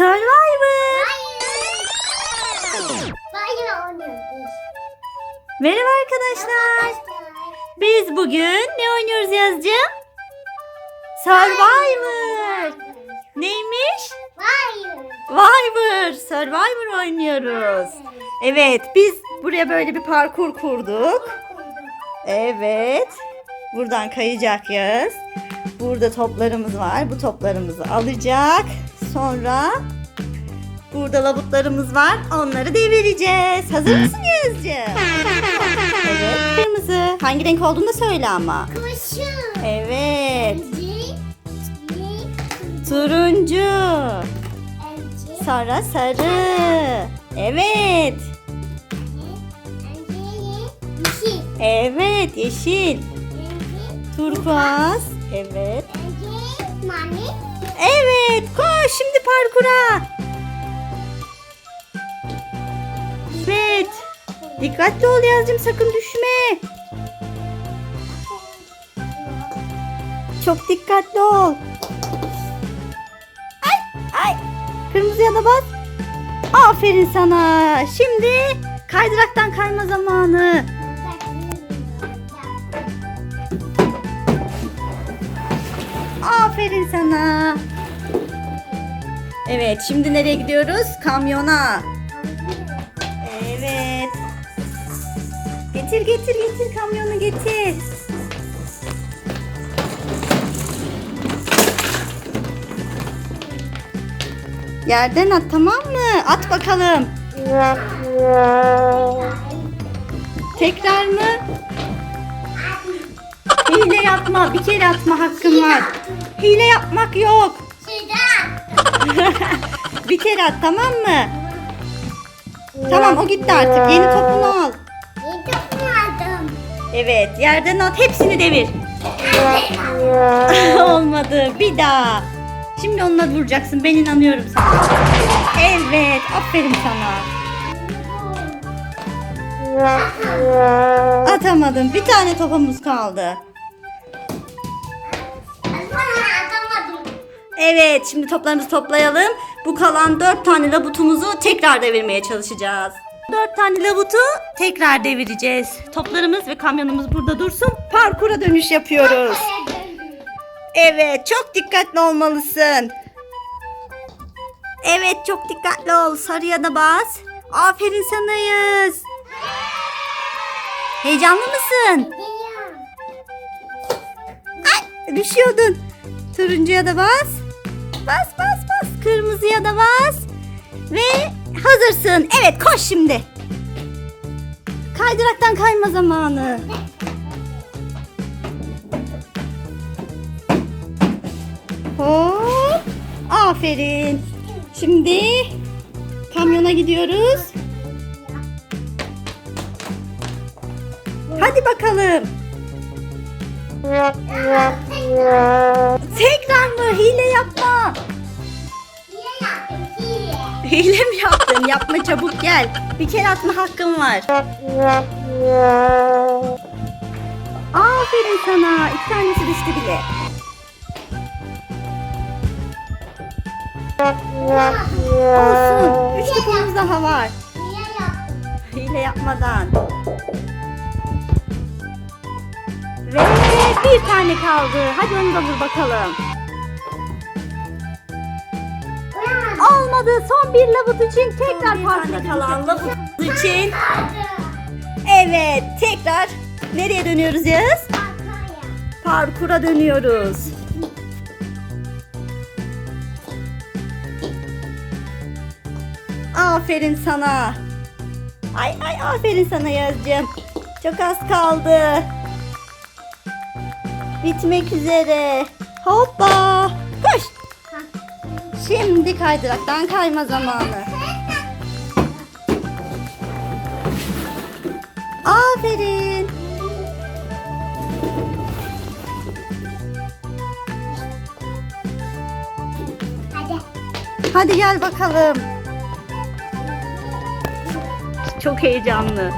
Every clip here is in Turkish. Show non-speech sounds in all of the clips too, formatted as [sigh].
Survivor. Hayır oynuyoruz. Merhaba arkadaşlar. Biz bugün ne oynuyoruz Yazcığım? Survivor. Neymiş? Survivor. Survivor oynuyoruz. Evet biz buraya böyle bir parkur kurduk. Evet. Buradan kayacağız. Burada toplarımız var. Bu toplarımızı alacak. Sonra burada labutlarımız var. Onları devireceğiz. Hazır mısın Yazcığım? Evet. Kırmızı. Hangi renk olduğunu da söyle ama. Kuşu. Evet. Turuncu. Sonra sarı. Evet. Yeşil. Evet. Yeşil. Turkuaz. Evet. Eci. Evet. Koş şimdi parkura. Evet. Dikkatli ol Yazcığım sakın düşme. Çok dikkatli ol. Ay ay. Kırmızıya da bas. Aferin sana. Şimdi kaydıraktan kayma zamanı. Aferin sana. Evet şimdi nereye gidiyoruz? Kamyona. Evet. Getir getir getir kamyonu getir. Yerden at tamam mı? At bakalım. Tekrar mı? Hile yapma. Bir kere atma hakkın var. Hile yapmak yok. [laughs] Bir kere at tamam mı? Tamam o gitti artık. Yeni topunu al. Evet yerden at hepsini devir. [laughs] Olmadı bir daha. Şimdi onunla vuracaksın ben inanıyorum sana. Evet aferin sana. Atamadın bir tane topumuz kaldı. Evet şimdi toplarımızı toplayalım. Bu kalan dört tane labutumuzu tekrar devirmeye çalışacağız. Dört tane labutu tekrar devireceğiz. Toplarımız ve kamyonumuz burada dursun. Parkura dönüş yapıyoruz. Evet çok dikkatli olmalısın. Evet çok dikkatli ol. Sarıya da bas. Aferin sanayız. Heyecanlı mısın? Ay düşüyordun. Turuncuya da bas. Bas bas bas. Kırmızıya da bas. Ve hazırsın. Evet koş şimdi. Kaydıraktan kayma zamanı. Hop. Aferin. Şimdi kamyona gidiyoruz. Hadi bakalım. Tekrar mı? Hile yapma. Hile mi yaptın? Yapma çabuk gel. Bir kere atma hakkın var. Aferin sana. İki tanesi düştü bile. Olsun. Üç topumuz daha var. Hile yapmadan. Ve bir tane kaldı. Hadi onu da vur bakalım. Olmadı. Son bir labut için tekrar parkura kalan labut için. Evet. Tekrar nereye dönüyoruz Yağız? Parkura dönüyoruz. Aferin sana. Ay ay aferin sana Yazcığım. Çok az kaldı. Bitmek üzere. Hoppa. Koş. Şimdi kaydıraktan kayma zamanı. Aferin. Hadi gel bakalım. Çok heyecanlı.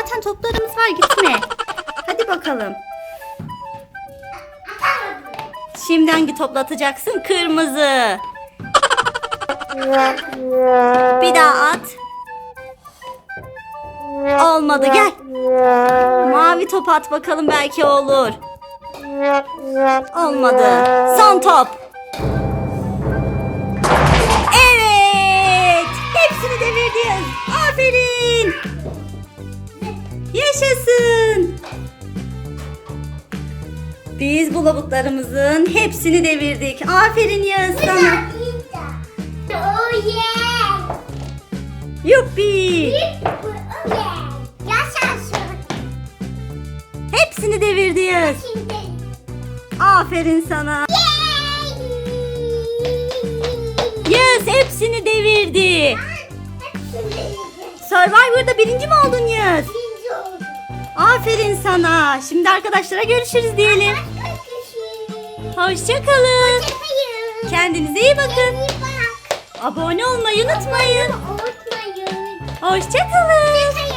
Zaten toplarımız var gitme. Hadi bakalım. Şimdi hangi topla atacaksın? Kırmızı. Bir daha at. Olmadı gel. Mavi top at bakalım belki olur. Olmadı. Son top. Evet. Hepsini devirdin. Aferin. Yaşasın. Biz bu labutlarımızın hepsini devirdik. Aferin Yağız sana. Oh yeah. Yuppi. Oh. Yaşasın. Hepsini devirdi Yağız. Aferin sana. Yağız hepsini devirdi. Survivor'da birinci mi oldun Yağız? Aferin sana. Şimdi arkadaşlara görüşürüz diyelim. Hoşçakalın. Kendinize iyi bakın. Abone olmayı unutmayın. Unutmayın. Hoşçakalın.